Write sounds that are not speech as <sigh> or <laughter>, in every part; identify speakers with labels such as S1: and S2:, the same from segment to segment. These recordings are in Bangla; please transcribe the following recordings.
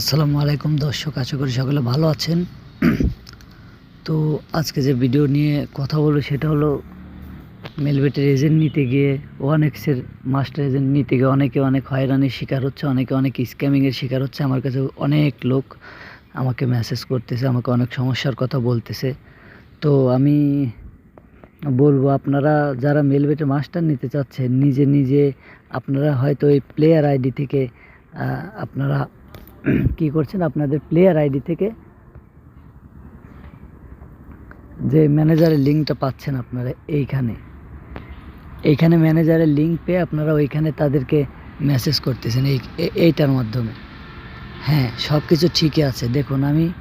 S1: আসসালামু আলাইকুম দর্শক, আশা করি সকলে ভালো আছেন। তো আজকে যে ভিডিও নিয়ে কথা বলব সেটা হলো মেলবেটের এজেন্ট নিতে গিয়ে ওয়ান এক্সের মাস্টার এজেন্ট নিতে গিয়ে অনেকে অনেক হয়রানির শিকার হচ্ছে, অনেকে অনেক স্ক্যামিংয়ের শিকার হচ্ছে। আমার কাছে অনেক লোক আমাকে মেসেজ করতেছে, আমাকে অনেক সমস্যার কথা বলতেছে। তো আমি বলব, আপনারা যারা মেলবেটে মাস্টার নিতে চাচ্ছেন, নিজে নিজে আপনারা হয়তো এই প্লেয়ার আইডি থেকে আপনারা <clears throat> কি করছেন? আপনাদের প্লেয়ার আইডি থেকে যে ম্যানেজারের লিঙ্কটা পাচ্ছেন আপনারা এইখানে। এইখানে ম্যানেজারের লিঙ্ক পেয়ে আপনারা ওইখানে তাদেরকে মেসেজ করতেছেন এই এইটার মাধ্যমে। হ্যাঁ সব কিছু ঠিকই আছে। দেখুন, আমি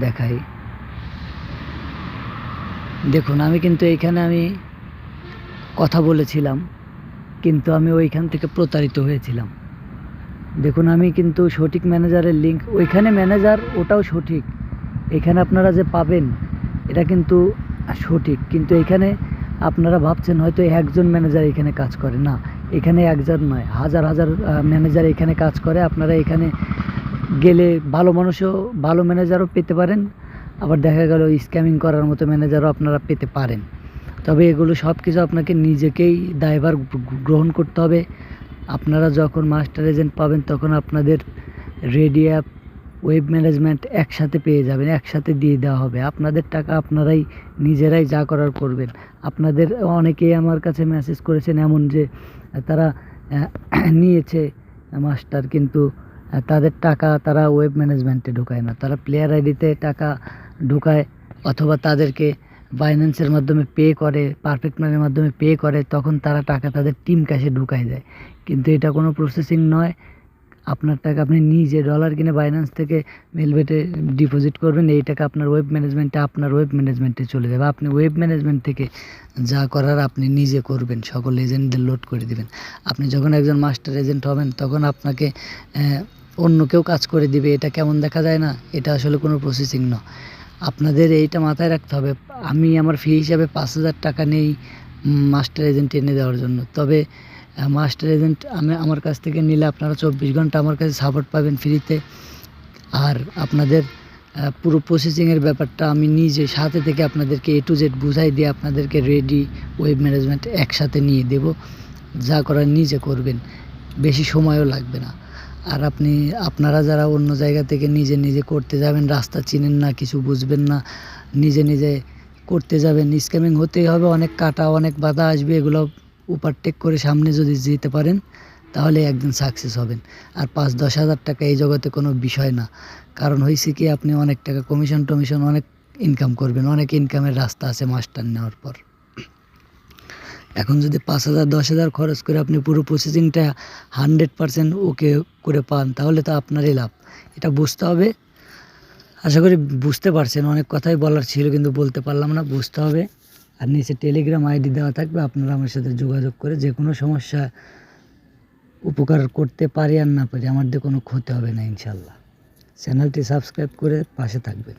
S1: দেখাই। দেখুন, আমি কিন্তু এইখানে আমি কথা বলেছিলাম, কিন্তু আমি ওইখান থেকে প্রতারিত হয়েছিলাম। দেখুন, আমি কিন্তু সঠিক ম্যানেজারের লিঙ্ক ওইখানে ম্যানেজার, ওটাও সঠিক। এখানে আপনারা যে পাবেন, এটা কিন্তু সঠিক। কিন্তু এখানে আপনারা ভাবছেন হয়তো একজন ম্যানেজার এখানে কাজ করে। না, এখানে একজন নয়, হাজার হাজার ম্যানেজার এখানে কাজ করে। আপনারা এখানে গেলে ভালো মানুষও, ভালো ম্যানেজারও পেতে পারেন। আবার দেখা গেল স্ক্যামিং করার মতো ম্যানেজারও আপনারা পেতে পারেন। তবে এগুলো সব কিছু আপনাকে নিজেকেই দায়ভার গ্রহণ করতে হবে। আপনারা যখন মাস্টার এজেন্ট পাবেন, তখন আপনাদের রেডি অ্যাপ, ওয়েব ম্যানেজমেন্ট একসাথে পেয়ে যাবেন, একসাথে দিয়ে দেওয়া হবে। আপনাদের টাকা আপনারাই, নিজেরাই যা করার করবেন। আপনাদের অনেকেই আমার কাছে মেসেজ করেছেন এমন যে, তারা <clears throat> নিয়েছে মাস্টার, কিন্তু তাদের টাকা তারা ওয়েব ম্যানেজমেন্টে ঢোকায় না। তারা প্লেয়ার আইডিতে টাকা ঢোকায়, অথবা তাদেরকে বাইন্যান্সের মাধ্যমে পে করে পারফেক্ট মানির মাধ্যমে পে করে, তখন তারা টাকা তাদের টিম ক্যাশে ঢুকায় দেয়। কিন্তু এটা কোনো প্রসেসিং নয়। আপনার টাকা আপনি নিজে ডলার কিনে বাইন্যান্স থেকে মেলবেটে ডিপোজিট করবেন, এই টাকা আপনার ওয়েব ম্যানেজমেন্টে আপনার ওয়েব ম্যানেজমেন্টে চলে যাবে। আপনি ওয়েব ম্যানেজমেন্ট থেকে যা করার আপনি নিজে করবেন, সকল এজেন্টদের লোড করে দিবেন। আপনি যখন একজন মাস্টার এজেন্ট হবেন, তখন আপনাকে অন্য কেউ কাজ করে দিবে। এটা কেমন দেখা যায় না? এটা আসলে কোনো প্রসেসিং না আপনাদের এইটা মাথায় রাখতে হবে, আমি আমার ফি হিসাবে পাঁচ হাজার টাকা নেই মাস্টার এজেন্ট এনে দেওয়ার জন্য। তবে মাস্টার এজেন্ট আমি আমার কাছ থেকে নিলে আপনারা চব্বিশ ঘণ্টা আমার কাছে সাপোর্ট পাবেন ফ্রিতে আর আপনাদের পুরো প্রসেসিংয়ের ব্যাপারটা আমি নিজে সাথে থেকে আপনাদেরকে এ টু জেড বুঝাই দিয়ে আপনাদেরকে রেডি ওয়েব ম্যানেজমেন্ট একসাথে নিয়ে দেব। যা করার নিজে করবেন, বেশি সময়ও লাগবে না। আর আপনি, আপনারা যারা অন্য জায়গা থেকে নিজে নিজে করতে যাবেন, রাস্তা চিনেন না, কিছু বুঝবেন না, নিজে নিজে করতে যাবেন, স্ক্যামিং হতেই হবে, অনেক কাটা, অনেক বাধা আসবে, এগুলো ওভারটেক করে সামনে যদি যেতে পারেন, তাহলে একদিন সাকসেস হবেন। আর পাঁচ, দশ হাজার টাকা এই জগতে কোনো বিষয় না। কারণ হয়েছে কি, আপনি অনেক টাকা কমিশন টমিশন অনেক ইনকাম করবেন, অনেক ইনকামের রাস্তা আছে মাস্টার নেওয়ার পর। এখন যদি পাঁচ হাজার, দশ হাজার খরচ করে আপনি পুরো প্রসেসিংটা হান্ড্রেড পারসেন্ট ওকে করে পান, তাহলে তো আপনারই লাভ। এটা বুঝতে হবে। আশা করি বুঝতে পারছেন, অনেক কথাই বলার ছিল কিন্তু বলতে পারলাম না, বুঝতে হবে। আর নিচে টেলিগ্রাম আইডি দেওয়া থাকবে, আপনারা আমার সাথে যোগাযোগ করে যে কোনো সমস্যা উপকার করতে পারি আর না পারি, আমার দিয়ে কোনো ক্ষতি হবে না ইনশাল্লাহ চ্যানেলটি সাবস্ক্রাইব করে পাশে থাকবেন।